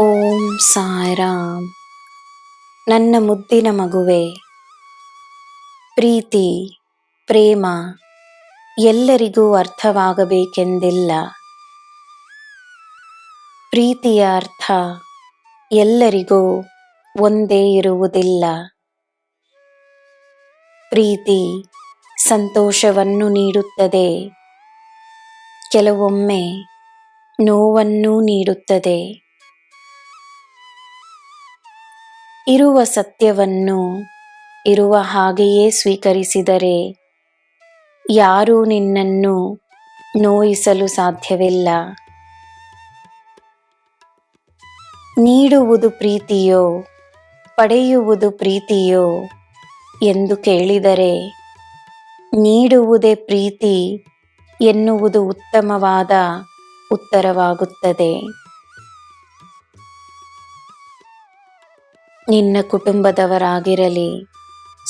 ಓಂ ಸಾರಾಮ್ ನನ್ನ ಮುದ್ದಿನ ಮಗುವೆ, ಪ್ರೀತಿ, ಪ್ರೇಮ ಎಲ್ಲರಿಗೂ ಅರ್ಥವಾಗಬೇಕೆಂದಿಲ್ಲ. ಪ್ರೀತಿಯ ಅರ್ಥ ಎಲ್ಲರಿಗೂ ಒಂದೇ ಇರುವುದಿಲ್ಲ. ಪ್ರೀತಿ ಸಂತೋಷವನ್ನು ನೀಡುತ್ತದೆ, ಕೆಲವೊಮ್ಮೆ ನೋವನ್ನು ನೀಡುತ್ತದೆ. ಇರುವ ಸತ್ಯವನ್ನು ಇರುವ ಹಾಗೆಯೇ ಸ್ವೀಕರಿಸಿದರೆ ಯಾರೂ ನಿನ್ನನ್ನು ನೋಯಿಸಲು ಸಾಧ್ಯವಿಲ್ಲ. ನೀಡುವುದು ಪ್ರೀತಿಯೋ, ಪಡೆಯುವುದು ಪ್ರೀತಿಯೋ ಎಂದು ಕೇಳಿದರೆ ನೀಡುವುದೇ ಪ್ರೀತಿ ಎನ್ನುವುದು ಉತ್ತಮವಾದ ಉತ್ತರವಾಗುತ್ತದೆ. ನಿನ್ನ ಕುಟುಂಬದವರಾಗಿರಲಿ,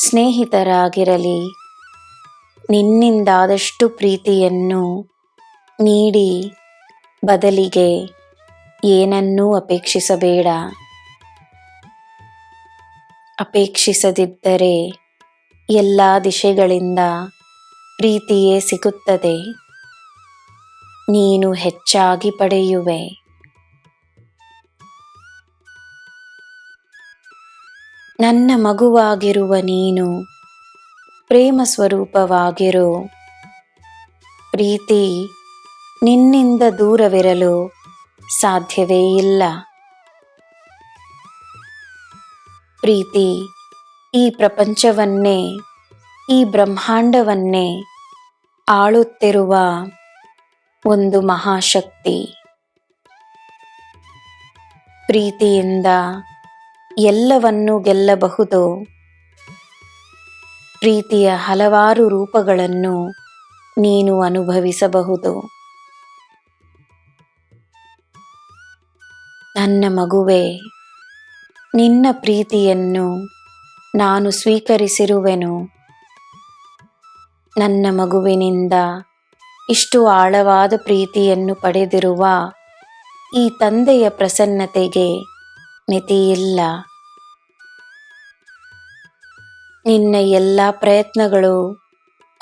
ಸ್ನೇಹಿತರಾಗಿರಲಿ, ನಿನ್ನಿಂದಾದಷ್ಟು ಪ್ರೀತಿಯನ್ನು ನೀಡಿ ಬದಲಿಗೆ ಏನನ್ನೂ ಅಪೇಕ್ಷಿಸಬೇಡ. ಅಪೇಕ್ಷಿಸದಿದ್ದರೆ ಎಲ್ಲ ದಿಶೆಗಳಿಂದ ಪ್ರೀತಿಯೇ ಸಿಗುತ್ತದೆ. ನೀನು ಹೆಚ್ಚಾಗಿ ಪಡೆಯುವೆ. ನನ್ನ ಮಗುವಾಗಿರುವ ನೀನು ಪ್ರೇಮ ಸ್ವರೂಪವಾಗಿರು. ಪ್ರೀತಿ ನಿನ್ನಿಂದ ದೂರವಿರಲು ಸಾಧ್ಯವೇ ಇಲ್ಲ. ಪ್ರೀತಿ ಈ ಪ್ರಪಂಚವನ್ನೇ, ಈ ಬ್ರಹ್ಮಾಂಡವನ್ನೇ ಆಳುತ್ತಿರುವ ಒಂದು ಮಹಾಶಕ್ತಿ. ಪ್ರೀತಿಯಿಂದ ಎಲ್ಲವನ್ನೂ ಗೆಲ್ಲಬಹುದು. ಪ್ರೀತಿಯ ಹಲವಾರು ರೂಪಗಳನ್ನು ನೀನು ಅನುಭವಿಸಬಹುದು. ನನ್ನ ಮಗುವೆ, ನಿನ್ನ ಪ್ರೀತಿಯನ್ನು ನಾನು ಸ್ವೀಕರಿಸಿರುವೆನು. ನನ್ನ ಮಗುವಿನಿಂದ ಇಷ್ಟು ಆಳವಾದ ಪ್ರೀತಿಯನ್ನು ಪಡೆದಿರುವ ಈ ತಂದೆಯ ಪ್ರಸನ್ನತೆಗೆ ಮಿತಿಯಿಲ್ಲ. ನಿನ್ನ ಎಲ್ಲ ಪ್ರಯತ್ನಗಳು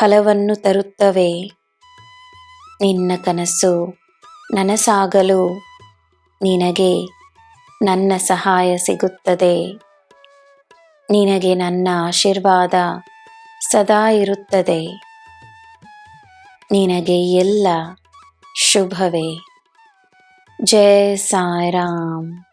ಫಲವನ್ನು ತರುತ್ತವೆ. ನಿನ್ನ ಕನಸು ನನಸಾಗಲು ನಿನಗೆ ನನ್ನ ಸಹಾಯ ಸಿಗುತ್ತದೆ. ನಿನಗೆ ನನ್ನ ಆಶೀರ್ವಾದ ಸದಾ ಇರುತ್ತದೆ. ನಿನಗೆ ಎಲ್ಲ ಶುಭವೇ. ಜಯ ಸಾಯಿರಾಮ್.